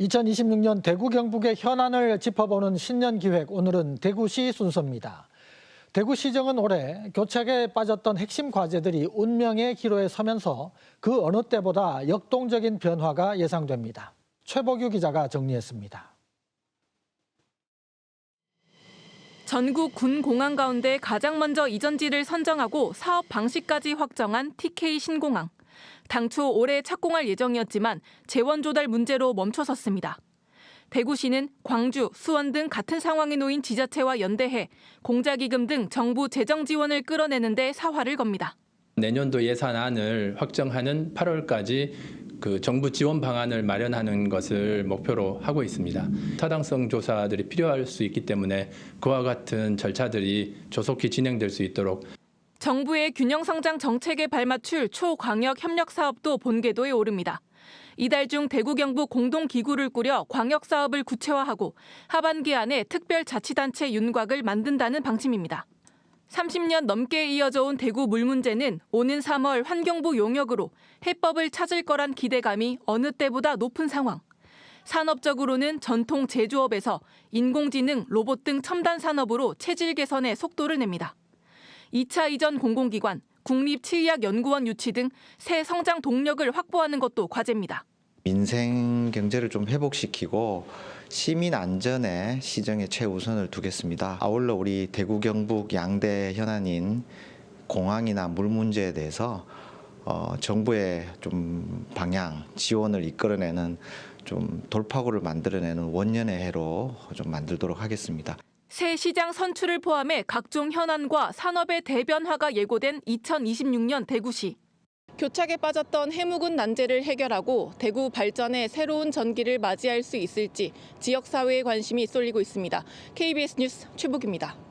2026년 대구 경북의 현안을 짚어보는 신년 기획 오늘은 대구시 순서입니다. 대구시정은 올해 교착에 빠졌던 핵심 과제들이 운명의 기로에 서면서 그 어느 때보다 역동적인 변화가 예상됩니다. 최복유 기자가 정리했습니다. 전국 군 공항 가운데 가장 먼저 이전지를 선정하고 사업 방식까지 확정한 TK 신공항. 당초 올해 착공할 예정이었지만 재원 조달 문제로 멈춰섰습니다. 대구시는 광주, 수원 등 같은 상황에 놓인 지자체와 연대해 공자기금 등 정부 재정 지원을 끌어내는데 사활을 겁니다. 내년도 예산안을 확정하는 8월까지 그 정부 지원 방안을 마련하는 것을 목표로 하고 있습니다. 타당성 조사들이 필요할 수 있기 때문에 그와 같은 절차들이 조속히 진행될 수 있도록 정부의 균형 성장 정책에 발맞출 초광역 협력 사업도 본궤도에 오릅니다. 이달 중 대구 경북 공동 기구를 꾸려 광역 사업을 구체화하고 하반기 안에 특별 자치단체 윤곽을 만든다는 방침입니다. 30년 넘게 이어져 온 대구 물 문제는 오는 3월 환경부 용역으로 해법을 찾을 거란 기대감이 어느 때보다 높은 상황. 산업적으로는 전통 제조업에서 인공지능, 로봇 등 첨단 산업으로 체질 개선에 속도를 냅니다. 2차 이전 공공기관, 국립치의학연구원 유치 등 새 성장 동력을 확보하는 것도 과제입니다. 민생 경제를 좀 회복시키고 시민 안전에 시정에 최우선을 두겠습니다. 아울러 우리 대구 경북 양대 현안인 공항이나 물 문제에 대해서 어, 정부의 좀 방향 지원을 이끌어내는 좀 돌파구를 만들어내는 원년의 해로 좀 만들도록 하겠습니다. 새 시장 선출을 포함해 각종 현안과 산업의 대변화가 예고된 2026년 대구시. 교착에 빠졌던 해묵은 난제를 해결하고 대구 발전의 새로운 전기를 맞이할 수 있을지 지역 사회의 관심이 쏠리고 있습니다. KBS 뉴스 최복입니다.